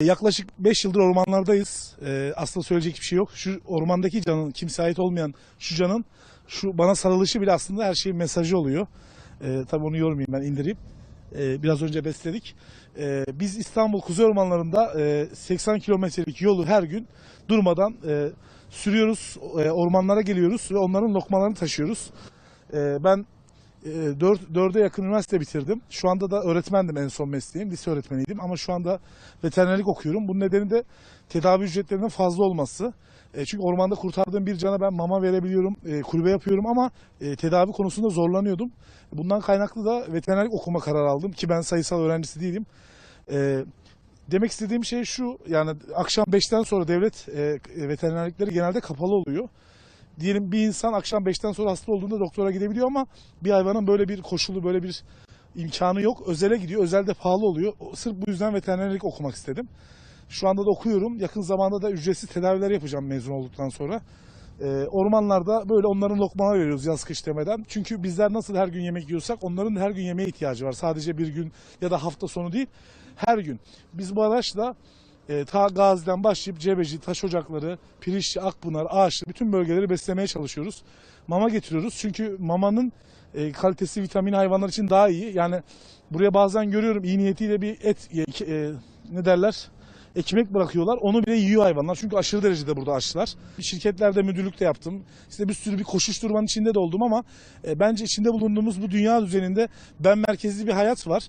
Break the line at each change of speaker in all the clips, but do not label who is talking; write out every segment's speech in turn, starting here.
Yaklaşık 5 yıldır ormanlardayız. Ee, aslında söyleyecek hiçbir şey yok. Şu ormandaki canın, kimseye ait olmayan şu canın şu bana sarılışı bile aslında her şeyin mesajı oluyor. Ee, tabii onu yormayayım ben indireyim. Ee, biraz önce besledik. Biz İstanbul Kuzey Ormanları'nda e, 80 kilometrelik yolu her gün durmadan e, sürüyoruz. E, ormanlara geliyoruz ve onların lokmalarını taşıyoruz. Ben 4, 4'e yakın üniversite bitirdim. Şu anda da öğretmendim en son mesleğim. Lise öğretmeniydim ama şu anda veterinerlik okuyorum. Bunun nedeni de tedavi ücretlerinin fazla olması. E, çünkü ormanda kurtardığım bir cana ben mama verebiliyorum, e, kulübe yapıyorum ama e, tedavi konusunda zorlanıyordum. Bundan kaynaklı da veterinerlik okuma kararı aldım ki ben sayısal öğrencisi değilim. E, demek istediğim şey şu, yani akşam 5'ten sonra devlet e, veterinerlikleri genelde kapalı oluyor diyelim bir insan akşam 5'ten sonra hasta olduğunda doktora gidebiliyor ama bir hayvanın böyle bir koşulu, böyle bir imkanı yok. Özele gidiyor. Özelde pahalı oluyor. Sırf bu yüzden veterinerlik okumak istedim. Şu anda da okuyorum. Yakın zamanda da ücretsiz tedaviler yapacağım mezun olduktan sonra. Ee, ormanlarda böyle onların lokmalar veriyoruz yaz kış demeden. Çünkü bizler nasıl her gün yemek yiyorsak onların her gün yemeğe ihtiyacı var. Sadece bir gün ya da hafta sonu değil her gün. Biz bu araçla e, ta Gazi'den başlayıp Cebeci, Taş Ocakları, Pirişli, Akpınar, Ağaçlı bütün bölgeleri beslemeye çalışıyoruz. Mama getiriyoruz çünkü mamanın e, kalitesi vitamin hayvanlar için daha iyi. Yani buraya bazen görüyorum iyi niyetiyle bir et e, ne derler ekmek bırakıyorlar. Onu bile yiyor hayvanlar. Çünkü aşırı derecede burada açlar. Şirketlerde müdürlük de yaptım. İşte bir sürü bir koşuşturmanın içinde de oldum ama e, bence içinde bulunduğumuz bu dünya düzeninde ben merkezli bir hayat var.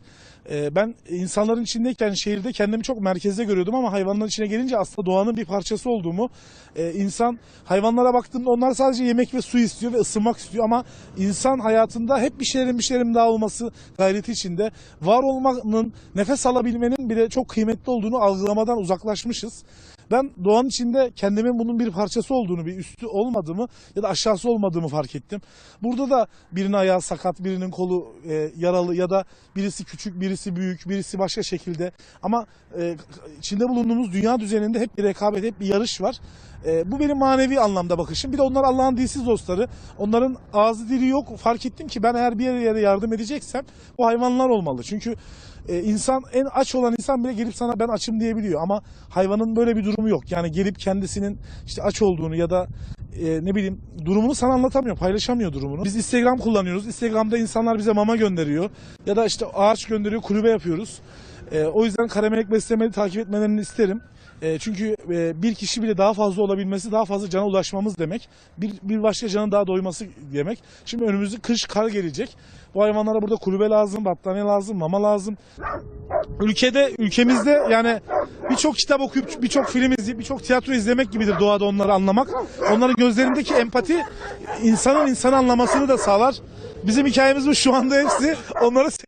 E, ben insanların içindeyken şehirde kendimi çok merkezde görüyordum ama hayvanların içine gelince aslında doğanın bir parçası olduğumu e, insan hayvanlara baktığımda onlar sadece yemek ve su istiyor ve ısınmak istiyor ama insan hayatında hep bir şeylerin bir şeylerin daha olması gayreti içinde var olmanın nefes alabilmenin bile çok kıymetli olduğunu algılamadan uzaklaşmışız. Ben doğanın içinde kendimin bunun bir parçası olduğunu, bir üstü olmadığımı ya da aşağısı olmadığımı fark ettim. Burada da birinin ayağı sakat, birinin kolu e, yaralı ya da birisi küçük, birisi büyük, birisi başka şekilde. Ama e, içinde bulunduğumuz dünya düzeninde hep bir rekabet, hep bir yarış var. E, bu benim manevi anlamda bakışım. Bir de onlar Allah'ın dilsiz dostları. Onların ağzı dili yok. Fark ettim ki ben eğer bir yere yardım edeceksem bu hayvanlar olmalı. Çünkü e, insan en aç olan insan bile gelip sana ben açım diyebiliyor ama hayvanın böyle bir durumu yok. Yani gelip kendisinin işte aç olduğunu ya da e, ne bileyim durumunu sana anlatamıyor, paylaşamıyor durumunu. Biz Instagram kullanıyoruz. Instagram'da insanlar bize mama gönderiyor ya da işte ağaç gönderiyor, kulübe yapıyoruz. E, o yüzden Karamelek Besleme'yi takip etmelerini isterim. E, çünkü e, bir kişi bile daha fazla olabilmesi daha fazla cana ulaşmamız demek. Bir, bir başka canın daha doyması demek. Şimdi önümüzde kış kar gelecek. Bu hayvanlara burada kulübe lazım, battaniye lazım, mama lazım. Ülkede, ülkemizde yani birçok kitap okuyup birçok film izleyip birçok tiyatro izlemek gibidir doğada onları anlamak. Onların gözlerindeki empati insanın insanı anlamasını da sağlar. Bizim hikayemiz bu şu anda hepsi. Onları